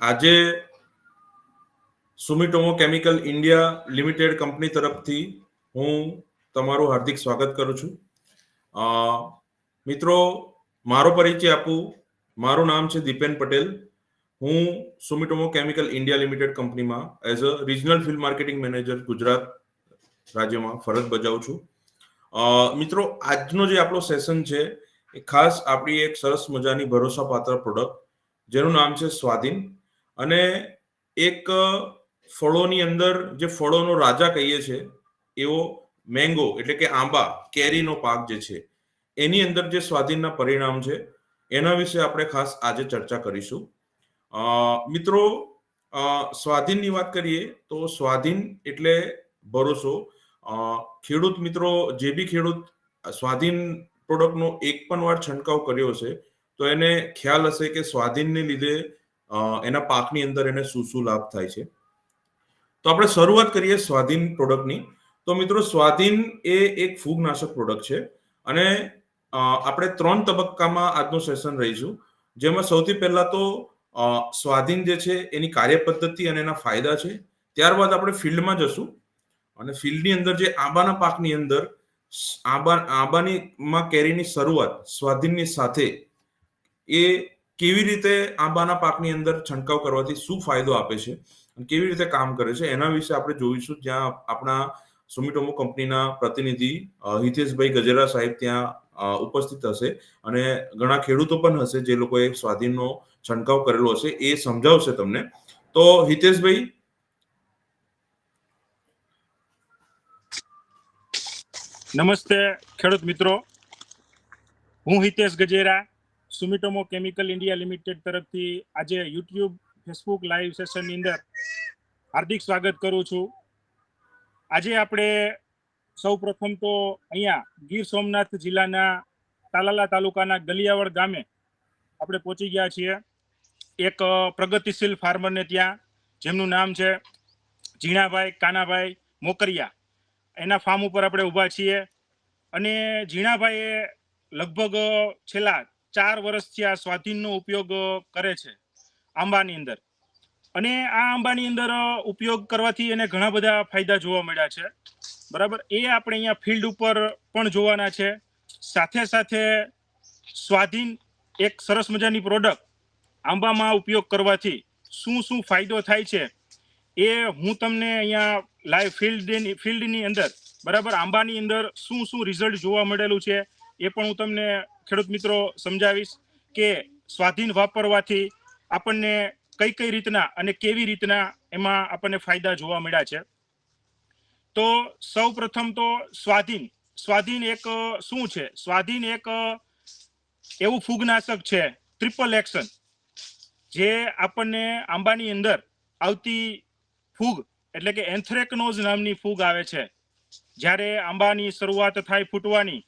આજે Sumitomo chemical India limited company તરફથી હું તમારું હાર્દિક સ્વાગત કરું છું. મિત્રો, મારો પરિચય આપું. મારું નામ છે દીપેન પટેલ. હું સુમિટોમો કેમિકલ ઇન્ડિયા લિમિટેડ કંપનીમાં as a regional field marketing manager Gujarat રાજ્યમાં ફરજ બજાવું છું. મિત્રો, આજનો જે આપણો સેશન છે એ ખાસ આપણી એક સરસ મજાની ભરોસાપાત્ર પ્રોડક્ટ જેનું નામ છે સ્વાધીન. અને એક ફળોની અંદર જે ફળોનો રાજા કહીએ છીએ એવો મેંગો એટલે કે આંબા, કેરીનો પાક જે છે, એની અંદર જે સ્વાધીનના પરિણામ છે, એના વિશે આપણે ખાસ આજે ચર્ચા કરીશું. મિત્રો સ્વાધીનની વાત કરીએ તો સ્વાધીન એટલે ભરોસો. ખેડૂત મિત્રો, જે બી ખેડૂત સ્વાધીન પ્રોડક્ટનો એક પણ વાર છંટકાવ કર્યો છે, તો એને ખ્યાલ હશે કે સ્વાધીનને લીધે એના પાકની અંદર એને શું શું લાભ થાય છે. તો આપણે શરૂઆત કરીએ સ્વાધીન પ્રોડક્ટની. તો મિત્રો, સ્વાધીન એ એક ફૂગનાશક પ્રોડક્ટ છે અને આપણે ત્રણ તબક્કામાં આજનું સેશન રહીશું. જેમાં સૌથી પહેલા તો સ્વાધીન જે છે એની કાર્યપદ્ધતિ અને એના ફાયદા છે. ત્યારબાદ આપણે ફિલ્ડમાં જશું. અને ફિલ્ડની અંદર જે આંબાના પાકની અંદર, આંબા, આંબાની માં કેરીની શરૂઆત સ્વાધીનની સાથે એ કેવી રીતે આંબાના પાકની અંદર છંટકાવ કરવાથી શું ફાયદો આપે છે અને કેવી રીતે કામ કરે છે એના વિશે આપણે જોઈશું. જ્યાં આપણા સુમિટોમો કંપનીના પ્રતિનિધિ હિતેશભાઈ ગજેરા સાહેબ ત્યાં ઉપસ્થિત હશે અને ઘણા ખેડૂતો પણ હશે જે લોકોએ સ્વાધીનનો છંટકાવ કરેલો હશે એ સમજાવશે તમને. તો હિતેશભાઈ? નમસ્તે ખેડૂત મિત્રો. હું Hitesh Gajera Sumitomo chemical India limited તરફથી આજે યુટ્યુબ ફેસબુક લાઈવ સેશનની અંદર હાર્દિક સ્વાગત કરું છું. આજે આપણે સૌ પ્રથમ તો અહીંયા ગીર સોમનાથ જિલ્લાના તાલાલા તાલુકાના ગલિયાવડ ગામે આપણે પહોંચી ગયા છીએ. એક પ્રગતિશીલ ફાર્મરને ત્યાં, જેમનું નામ છે ઝીણાભાઈ કાનાભાઈ મોકરિયા. એના ફાર્મ ઉપર આપણે ઊભા છીએ. અને ઝીણાભાઈએ લગભગ છેલ્લા ચાર વર્ષથી આ સ્વાધીનનો ઉપયોગ કરે છે આંબાની અંદર. અને આ આંબાની અંદર ઉપયોગ કરવાથી એને ઘણા બધા ફાયદા જોવા મળ્યા છે. બરાબર? એ આપણે અહીંયા ફિલ્ડ ઉપર પણ જોવાના છે. સાથે સાથે સ્વાધીન એક સરસ મજાની પ્રોડક્ટ આંબામાં ઉપયોગ કરવાથી શું શું ફાયદો થાય છે એ હું તમને અહીંયા લાઈવ ફિલ્ડ ફિલ્ડની અંદર, બરાબર? આંબાની અંદર શું શું રિઝલ્ટ જોવા મળેલું છે એ પણ હું તમને ખેડૂત મિત્રો, સમજાવીશ કે સ્વાધીન વાપરવાથી આપણને કઈ કઈ રીતના અને કેવી રીતના એમાં આપણને ફાયદા જોવા મળ્યા છે. તો સૌ પ્રથમ તો સ્વાધીન. સ્વાધીન એક શું છે? સ્વાધીન એક એવું ફૂગનાશક છે ટ્રિપલ એક્શન જે આપણને આંબાની અંદર આવતી ફૂગ, એટલે કે એન્થ્રેકનોઝ નામની ફૂગ આવે છે. જ્યારે આંબાની શરૂઆત થાય ફૂટવાની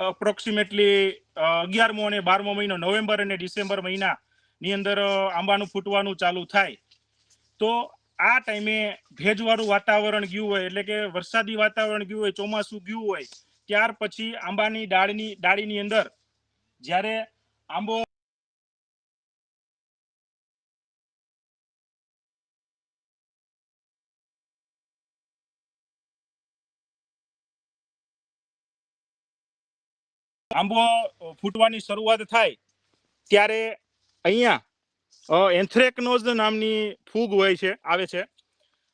અપ્રોક્સિમેટલી અગિયારમો અને બારમો મહિનો, નવેમ્બર અને ડિસેમ્બર મહિનાની અંદર આંબાનું ફૂટવાનું ચાલુ થાય. તો આ ટાઈમે ભેજવાળું વાતાવરણ ગયું હોય, એટલે કે વરસાદી વાતાવરણ ગયું હોય, ચોમાસું ગયું હોય, ત્યાર પછી આંબાની ડાળની, ડાળીની અંદર જ્યારે આંબો આંબો ફૂટવાની શરૂઆત થાય ત્યારે અહીંયા એન્થ્રેકનોઝ નામની ફૂગ હોય છે, આવે છે.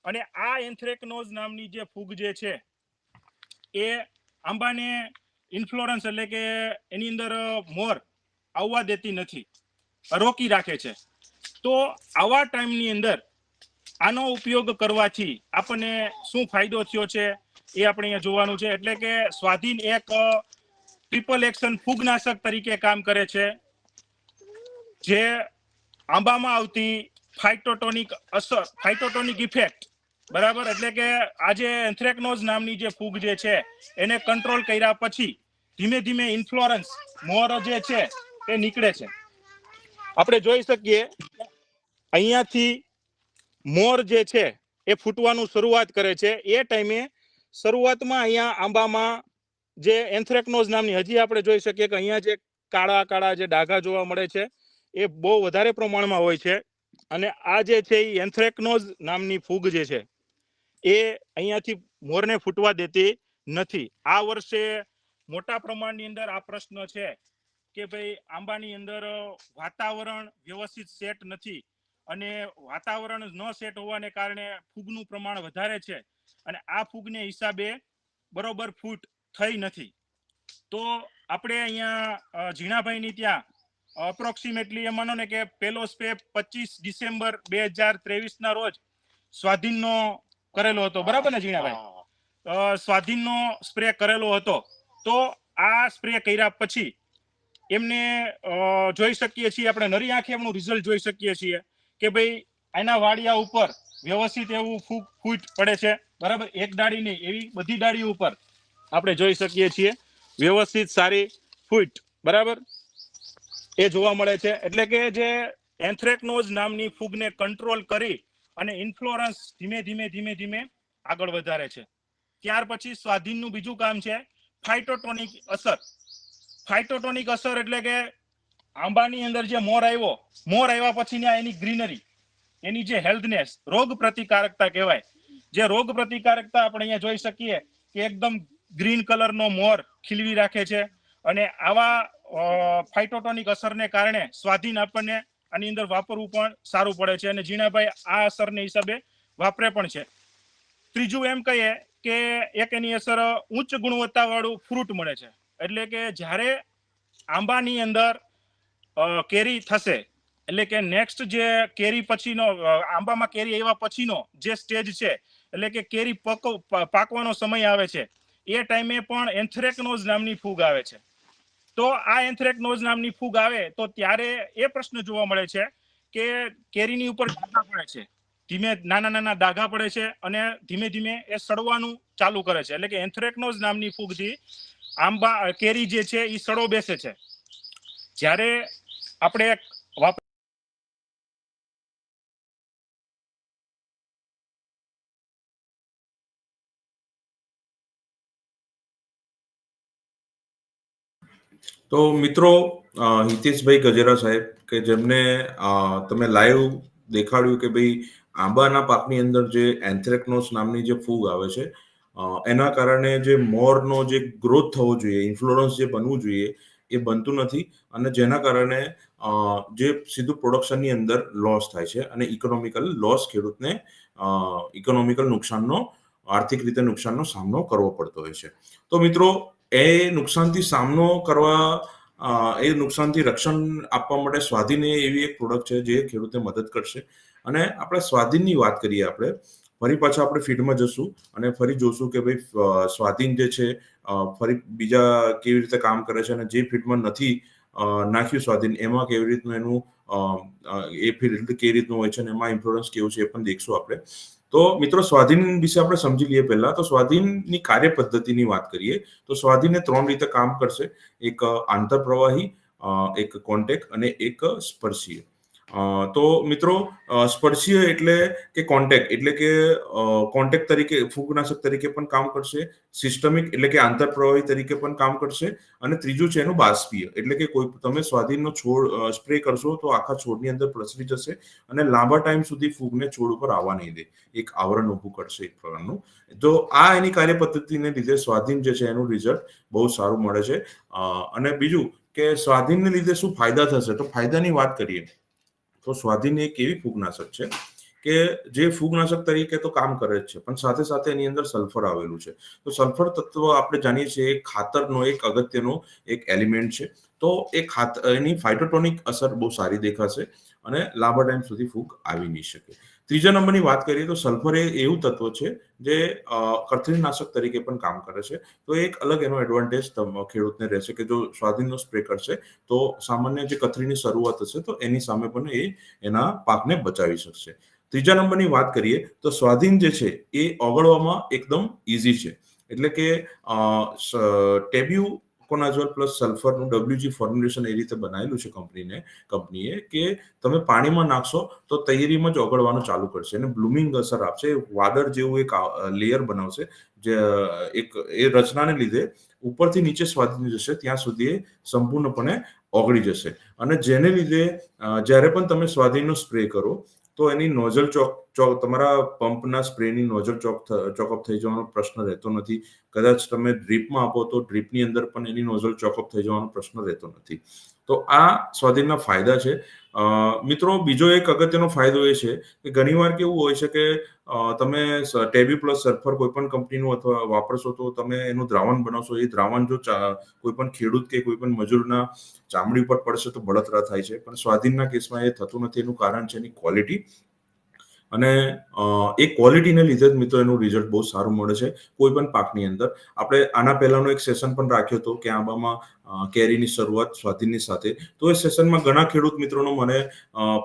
અને આ એન્થ્રેકનોઝ નામની જે ફૂગ જે છે, એ આંબાને ઇન્ફ્લોરન્સ એટલે કે એની અંદર મોર આવવા દેતી નથી, રોકી રાખે છે. તો આવા ટાઈમની અંદર આનો ઉપયોગ કરવાથી આપણને શું ફાયદો થયો છે એ આપણે અહીંયા જોવાનું છે. એટલે કે સ્વાધીન એક ટ્રિપલ એક્શન ફૂગનાશક તરીકે કામ કરે છે, જે આંબામાં આવતી ફાઇટોટોનિક અસર ફાઇટોટોનિક ઇફેક્ટ બરાબર? એટલે કે આજે એન્થ્રેકનોઝ નામની જે ફૂગ જે છે, એને કંટ્રોલ કર્યા પછી ધીમે ધીમે ઇન્ફ્લોરન્સ મોર જે છે, એ નીકળે છે. આપણે જોઈ શકીએ, અહીંયાથી મોર જે છે, એ ફૂટવાનું શરૂઆત કરે છે. એ ટાઈમે શરૂઆતમાં અહીંયા આંબામાં જે એન્થ્રેકનોઝ નામની, હજી આપણે જોઈ શકીએ કે અહીંયા જે કાળા કાળા જે ડાઘા જોવા મળે છે, એ બહુ વધારે પ્રમાણમાં હોય છે. અને આ જે છે એ એન્થ્રેકનોઝ નામની ફૂગ જે છે, એ અહીંયાથી મોરને ફૂટવા દેતી નથી. આ વર્ષે મોટા પ્રમાણની અંદર આ પ્રશ્ન છે કે ભાઈ આંબાની અંદર વાતાવરણ વ્યવસ્થિત સેટ નથી અને વાતાવરણ ન સેટ હોવાને કારણે ફૂગનું પ્રમાણ વધારે છે. અને આ ફૂગને હિસાબે બરોબર ફૂટ થઈ નથી. તો આપણે અહીંયા ઝીણાભાઈની ત્યાં અપ્રોક્સિમેટલી એ માનો ને કે પેલો સ્પે પચીસ ડિસેમ્બર બે હજાર ત્રેવીસ ના રોજ સ્વાધીનનો કરેલો હતો. બરાબર ને ઝીણાભાઈ? સ્વાધીનનો સ્પ્રે કરેલો હતો. તો આ સ્પ્રે કર્યા પછી એમને જોઈ શકીએ છીએ આપણે નરી આંખે એમનું રિઝલ્ટ જોઈ શકીએ છીએ કે ભાઈ એના વાડિયા ઉપર વ્યવસ્થિત એવું ફૂટ પડે છે. બરાબર? એક ડાળી નહીં એવી બધી ડાળી ઉપર. આપણે જોઈ શકીએ છીએ વ્યવસ્થિત સારી ફૂટ, બરાબર? એ જોવા મળે છે. એટલે કે જે એન્થ્રેકનોઝ નામની ફૂગને કંટ્રોલ કરી અને ઇન્ફ્લોરન્સ ધીમે ધીમે ધીમે ધીમે આગળ વધારે છે. ત્યાર પછી સ્વાધીનનું બીજું કામ છે ફાઇટોટોનિક અસર. ફાઇટોટોનિક અસર એટલે કે આંબાની અંદર જે મોર આવ્યો, મોર આવ્યા પછીની ત્યાં એની ગ્રીનરી એની જે હેલ્થનેસ રોગ પ્રતિકારકતા કહેવાય. જે રોગ પ્રતિકારકતા આપણે અહીંયા જોઈ શકીએ કે એકદમ ગ્રીન કલરનો મોર ખીલવી રાખે છે અને આવા ફાઇટોટોનિક અસરને કારણે સ્વાધીન આપણને આની અંદર વાપરવું પણ સારું પડે છે અને ઝીણાભાઈ, આ અસરને હિસાબે વાપરે પણ છે. ત્રીજું એમ કહીએ કે એક એની અસર ઉચ્ચ ગુણવત્તાવાળું ફ્રૂટ મળે છે. એટલે કે જ્યારે આંબાની અંદર કેરી થશે, એટલે કે નેક્સ્ટ જે કેરી પછીનો આંબામાં કેરી આવ્યા પછીનો જે સ્ટેજ છે, એટલે કે કેરી પકો પાકવાનો સમય આવે છે એ ટાઈમે પણ એન્થ્રેકનોઝ નામની ફૂગ આવે છે. તો આ એન્થ્રેકનોઝ નામની ફૂગ આવે તો ત્યારે એ પ્રશ્ન જોવા મળે છે કે કેરીની ઉપર ડાઘા પડે છે. ધીમે નાના નાના ડાઘા પડે છે અને ધીમે ધીમે એ સડવાનું ચાલુ કરે છે. એટલે કે એન્થ્રેકનોઝ નામની ફૂગથી આંબા, કેરી જે છે એ સડો બેસે છે. જ્યારે આપણે તો મિત્રો હિતેશભાઈ ગજેરા સાહેબ, કે જેમને તમે લાઈવ દેખાડ્યું કે ભાઈ આંબાના પાકની અંદર જે એન્થ્રેકનોસ નામની જે ફૂગ આવે છે એના કારણે જે મોરનો જે ગ્રોથ થવો જોઈએ ઇન્ફ્લોરન્સ જે બનવું જોઈએ, એ બનતું નથી અને જેના કારણે જે સીધું પ્રોડક્શનની અંદર લોસ થાય છે અને ઇકોનોમિકલ લોસ ખેડૂતને ઇકોનોમિકલ નુકસાનનો, આર્થિક રીતે નુકસાનનો સામનો કરવો પડતો હોય છે. તો મિત્રો એ નુકસાનથી સામનો કરવા એ નુકસાનથી રક્ષણ આપવા માટે સ્વાધીન એવી એક પ્રોડક્ટ છે જે ખેડૂતને મદદ કરશે. અને આપણે સ્વાધીનની વાત કરીએ આપણે, ફરી પાછા આપણે ફીડમાં જશું અને ફરી જોશું કે ભાઈ સ્વાધીન જે છે ફરી બીજા કેવી રીતે કામ કરે છે અને જે ફીડમાં નથી નાખ્યું સ્વાધીન, એમાં કેવી રીતનું એનું એ ફીલ્ડ કેવી રીતનું હોય છે અને એમાં ઇન્ફ્લુઅન્સ કેવું છે એ પણ દેખશું આપણે. તો મિત્રો, સ્વાધીન વિશે આપણે સમજી લઈએ પહેલા. તો સ્વાધીનની કાર્ય પદ્ધતિની વાત કરીએ, તો સ્વાધીને ત્રણ રીતે કામ કરશે. એક આંતરપ્રવાહી એક કોન્ટેક અને એક સ્પર્શીય. તો મિત્રો સ્પર્શીય એટલે કે કોન્ટેક એટલે કે કોન્ટેક તરીકે, ફૂગનાશક તરીકે પણ કામ કરશે સિસ્ટમિક એટલે કે આંતરપ્રવાહી તરીકે પણ કામ કરશે, અને ત્રીજું છે એનું બાષ્પીય, એટલે કે કોઈ તમે સ્વાધીનનો છોડ સ્પ્રે કરશો તો આખા છોડની અંદર પ્રસરી જશે, અને લાંબા ટાઈમ સુધી ફૂગને છોડ ઉપર આવવા નહીં દે, એક આવરણ ઊભું કરશે એક પ્રકારનું તો આ એની કાર્ય પદ્ધતિને લીધે સ્વાધીન જે છે એનું રિઝલ્ટ બહુ સારું મળે છે. અને બીજું કે સ્વાધીનને લીધે શું ફાયદા થશે? તો ફાયદાની વાત કરીએ. તો સ્વાધીન એક એવી ફૂગનાશક છે કે જે ફૂગનાશક તરીકે તો કામ કરે જ છે, પણ સાથે સાથે એની અંદર સલ્ફર આવેલું છે. તો સલ્ફર તત્વ આપણે જાણીએ છીએ ખાતરનો એક અગત્યનો એક એલિમેન્ટ છે. તો એ ખાત, એની ફાઇટોટોનિક અસર બહુ સારી દેખાશે અને લાંબા ટાઈમ સુધી ફૂગ આવી નહીં શકે. ત્રીજા નંબરની વાત કરીએ તો સલ્ફર એ એવું તત્વ છે જે અ, તરીકે પણ કામ કરે છે. તો એક અલગ એનો એડવાન્ટેજ ખેડૂતને રહેશે કે જો સ્વાધીનનો સ્પ્રે કરશે તો સામાન્ય જે કથળીની શરૂઆત હશે તો એની સામે પણ એ એના પાકને બચાવી શકશે. ત્રીજા નંબરની વાત કરીએ તો સ્વાધીન જે છે એ ઓગળવામાં એકદમ ઇઝી છે. એટલે કે ટેબ્યુ કોનાઝોલ પ્લસ સલ્ફરનું ડબ્લ્યુજી ફોર્મ્યુલેશન એ રીતે બનાવેલું છે કંપનીને કંપનીએ કે તમે પાણીમાં નાખશો તો તૈયારીમાં જ ઓગળવાનું ચાલુ કરશે અને બ્લુમિંગ અસર આપશે. વાદળ જેવું એક લેયર બનાવશે, જે એક, એ રચનાને લીધે ઉપરથી નીચે સ્વાધીન જશે, ત્યાં સુધી સંપૂર્ણપણે ઓગળી જશે. અને જેને લીધે જ્યારે પણ તમે સ્વાધીનનો સ્પ્રે કરો તો એની નોઝલ ચોક ચોક, તમારા પંપના સ્પ્રેની નોઝલ ચોક ચોકઅપ થઈ જવાનો પ્રશ્ન રહેતો નથી. કદાચ તમે ડ્રીપમાં આપો તો ડ્રીપની અંદર પણ એની નોઝલ ચોકઅપ થઈ જવાનો પ્રશ્ન રહેતો નથી. તો આ સ્વાધીનના ફાયદા છે. મિત્રો, બીજો એક અગત્યનો ફાયદો એ છે કે ઘણીવાર કેવું હોય છે કે તમે ટેબી પ્લસ સલ્ફર કોઈ પણ કંપનીનું અથવા વાપરશો તો તમે એનું દ્રાવણ બનાવશો. એ દ્રાવણ જો કોઈ પણ ખેડૂત કે કોઈ પણ મજૂરના ચામડી ઉપર પડશે તો બળતરા થાય છે. પણ સ્વાધીનના કેસમાં એ થતું નથી. એનું કારણ છે એની ક્વોલિટી. અને એ ક્વોલિટીને લીધે જ મિત્રો એનું રિઝલ્ટ બહુ સારું મળે છે, કોઈ પણ પાકની અંદર. આપણે આના પહેલાનો એક સેશન પણ રાખ્યો હતો કે આંબામાં કેરીની શરૂઆત સ્વાધીનની સાથે. તો એ સેશનમાં ઘણા ખેડૂત મિત્રોનો મને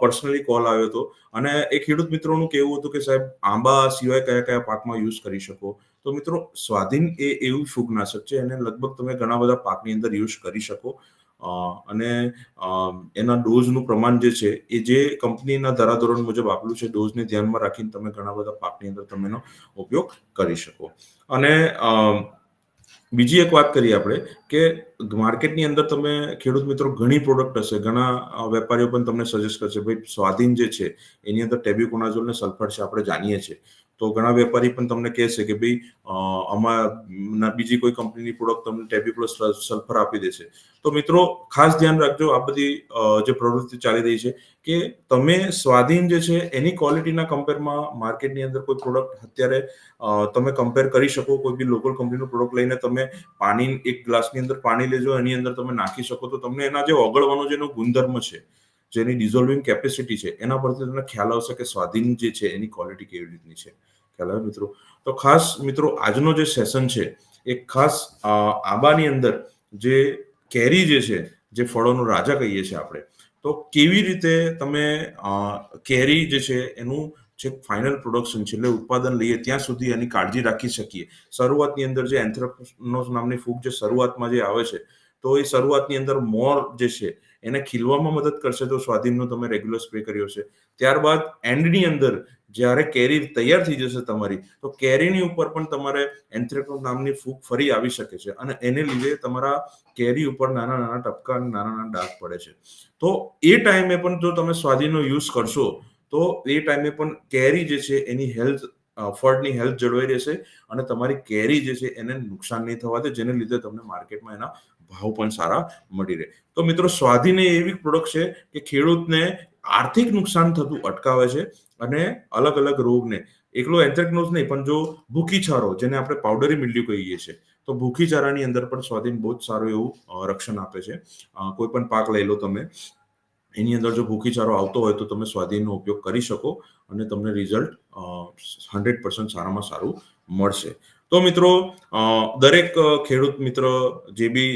પર્સનલી કોલ આવ્યો હતો. અને એ ખેડૂત મિત્રોનું કેવું હતું કે, સાહેબ, આંબા સિવાય કયા કયા પાકમાં યુઝ કરી શકો? તો મિત્રો, સ્વાધીન એ એવું ફૂગનાશક છે, એને લગભગ તમે ઘણા બધા પાકની અંદર યુઝ કરી શકો. અને એના ડોઝનું પ્રમાણ જે છે, એ જે કંપનીના ધારાધોરણ મુજબ આપેલું છે, ડોઝને ધ્યાનમાં રાખીને તમે ઘણા બધા પાકની અંદર તમે એનો ઉપયોગ કરી શકો. અને બીજી એક વાત કરીએ આપણે કે માર્કેટની અંદર તમે ખેડૂત મિત્રો ઘણી પ્રોડક્ટ હશે, ઘણા વેપારીઓ પણ તમને સજેસ્ટ કરશે, ભાઈ સ્વાધીન જે છે, એની અંદર ટેબ્યુકોનાઝોલ ને સલ્ફર છે, આપણે જાણીએ છીએ. તો ઘણા વેપારી પણ તમને કહેશે કે ભાઈ આમાં બીજી કોઈ કંપનીની પ્રોડક્ટ તમને ટેબી પ્લસ સલ્ફર આપી દેશે. તો મિત્રો, ખાસ ધ્યાન રાખજો આ બધી જે પ્રવૃત્તિ ચાલી રહી છે કે તમે સ્વાધીન જે છે એની ક્વોલિટીના કમ્પેરમાં માર્કેટની અંદર કોઈ પ્રોડક્ટ અત્યારે તમે કમ્પેર કરી શકો, કોઈ બી લોકલ કંપનીનું પ્રોડક્ટ લઈને તમે પાણી, એક ગ્લાસની અંદર પાણી લેજો, એની અંદર તમે નાખી શકો, તો તમને એના જે ઓગળવાનો જેનો ગુણધર્મ છે જેની ડિઝોલ્વિંગ કેપેસિટી છે, એના પરથી તમને ખ્યાલ આવશે કે સ્વાધીન જે છે, એની ક્વોલિટી કેવી રીતની છે. ખ્યાલ આવે મિત્રો? તો ખાસ મિત્રો, આજનો જે સેશન છે, એ ખાસ આંબાની અંદર જે કેરી જે છે, જે ફળોનો રાજા કહીએ છીએ આપણે, તો કેવી રીતે તમે કેરી જે છે, એનું જે ફાઇનલ પ્રોડક્શન છે, એટલે ઉત્પાદન લઈએ, ત્યાં સુધી એની કાળજી રાખી શકીએ. શરૂઆતની અંદર જે એન્થ્રેક્નોસ નામની ફૂગ જે શરૂઆતમાં જે આવે છે, તો એ શરૂઆતની અંદર મોર જે છે એને ખીલવામાં મદદ કરશે તો સ્વાધીનનો તમે રેગ્યુલર સ્પ્રે કર્યો છે ત્યારબાદ એન્ડની અંદર જ્યારે કેરી તૈયાર થઈ જશે તમારી, તો કેરીની ઉપર પણ તમારે એન્થ્રેક્નોસ નામની ફૂગ ફરી આવી શકે છે અને એને લીધે તમારા કેરી ઉપર નાના નાના ટપકા અને નાના નાના ડાઘ પડે છે. તો એ ટાઈમે પણ જો તમે સ્વાધીનનો યુઝ કરશો, તો એ ટાઈમે પણ કેરી જે છે એની હેલ્થ ફળની હેલ્થ જળવાઈ રહેશે અને તમારી કેરી જે છે એને નુકસાન નહીં થવા દે, જેને લીધે તમને માર્કેટમાં એના ભાવ પણ સારા મળી રહે. તો મિત્રો, સ્વાધીન એ એવી પ્રોડક્ટ છે કે ખેડૂતને આર્થિક નુકસાન થતું અટકાવે છે અને અલગ અલગ રોગને. એકલો એન્થ્રેકનોઝ નહીં, પણ જો ભૂખીચારો, જેને આપણે પાવડરી મિલ્યુ કહીએ છીએ, તો ભૂખીચારાની અંદર પણ સ્વાધીન બહુ જ સારું એવું રક્ષણ આપે છે. કોઈ પણ પાક લઈ લો તમે, એની અંદર જો ભૂખીચારો આવતો હોય તો તમે સ્વાધીનનો ઉપયોગ કરી શકો અને તમને રિઝલ્ટ હંડ્રેડ પર્સન્ટ સારામાં સારું મળશે. તો મિત્રો દરેક ખેડૂત મિત્ર જે બી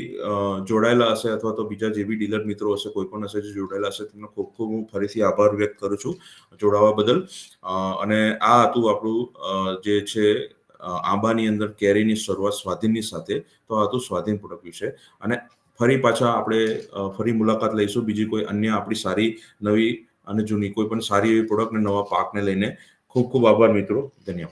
જોડાયેલા હશે અથવા તો બીજા જે બી ડીલર મિત્રો હશે, કોઈ પણ હશે જે જોડાયેલા હશે, તેમનો ખૂબ ખૂબ હું ફરીથી આભાર વ્યક્ત કરું છું જોડાવા બદલ. અને આ હતું આપણું જે છે આંબાની અંદર કેરીની શરૂઆત સ્વાધીનની સાથે, તો આ હતું સ્વાધીન પ્રોડક્ટ વિશે અને ફરી પાછા આપણે ફરી મુલાકાત લઈશું. બીજી કોઈ અન્ય આપણી સારી નવી અને જૂની કોઈ પણ સારી એવી પ્રોડક્ટ અને નવા પાકને લઈને. ખૂબ ખૂબ આભાર મિત્રો. ધન્યવાદ.